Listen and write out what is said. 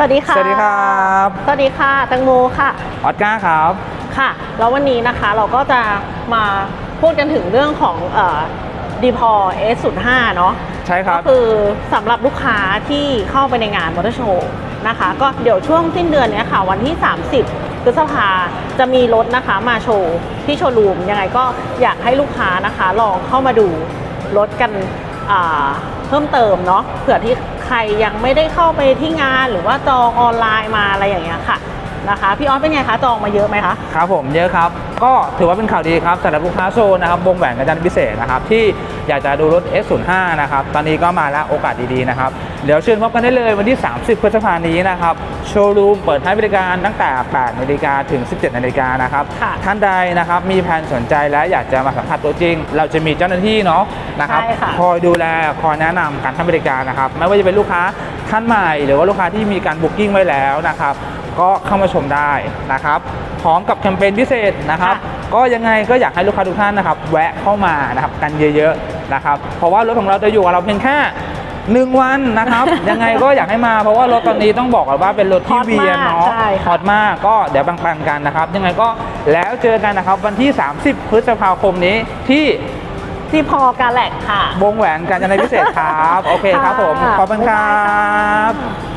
วัสดีค่ะ สวัสดีครับ สวัสดีค่ะแตังโมค่ะ ออสการ์ครับ ค่ะ แล้ววันนี้นะคะเราก็จะมาพูดกันถึงเรื่องของดีพอ S05 เนาะ ใช่ครับ ก็คือสำหรับลูกค้าที่เข้าไปในงานมอเตอร์โชว์นะคะ ก็เดี๋ยวช่วงสิ้นเดือนเนี้ยค่ะ วันที่ 30พฤษภาจะมีรถนะคะมาโชว์ที่โชว์รูม ยังไงก็อยากให้ลูกค้านะคะ ลองเข้ามาดูรถกันอ่าเพิ่มเติมเนาะเผื่อที่ ใครยังไม่ได้เข้าไปที่งานหรือว่าจองออนไลน์มาอะไรอย่างเงี้ยค่ะนะคะพี่ออสเป็นไงคะจองมาเยอะไหมคะครับผมเยอะครับ ก็ถือว่าเป็นข่าวดีครับสำหรับลูกค้าโซนนะครับวงแหวนกระจันพิเศษนะครับที่ อยากจะดูรถ S05 นะครับ ตอนนี้ก็มาแล้วโอกาสดีๆนะครับ เดี๋ยวเชิญพบกันได้เลยวันที่ 30 พฤษภาคมนี้นะครับ โชว์รูมเปิดให้บริการตั้งแต่ 8 นาฬิกาถึง 17 นาฬิกานะครับค่ะท่านใดนะครับมีแผนสนใจและอยากจะมาสัมผัสตัวจริง เราจะมีเจ้าหน้าที่เนาะนะครับใช่ค่ะคอยดูแลคอยแนะนำการให้บริการนะครับ ไม่ว่าจะเป็นลูกค้าท่านใหม่ หรือว่าลูกค้าที่มีการบุ๊กิ้งไว้แล้วนะครับก็เข้ามาชมได้นะครับพร้อมกับแคมเปญพิเศษนะครับค่ะ ก็ยังไงก็อยากให้ลูกค้าทุกท่านนะครับ แวะเข้ามานะครับกันเยอะๆนะครับ เพราะว่ารถของเราจะอยู่กับเราเพียงแค่หนึ่งวันนะครับ ยังไงก็อยากให้มาเพราะว่ารถตอนนี้ต้องบอกก่อนว่าเป็นรถที่ฮอตมากเวียนเนาะใช่ค่ะฮอตมากก็เดี๋ยวปังๆกันนะครับ ยังไงก็แล้วเจอกันนะครับ วันที่ 30 พฤษภาคมนี้ที่ที่พอกาแล็กค่ะ วงแหวนการจนาพิเศษครับ โอเคครับผมค่ะขอบคุณครับ๊ายบายค่ะบ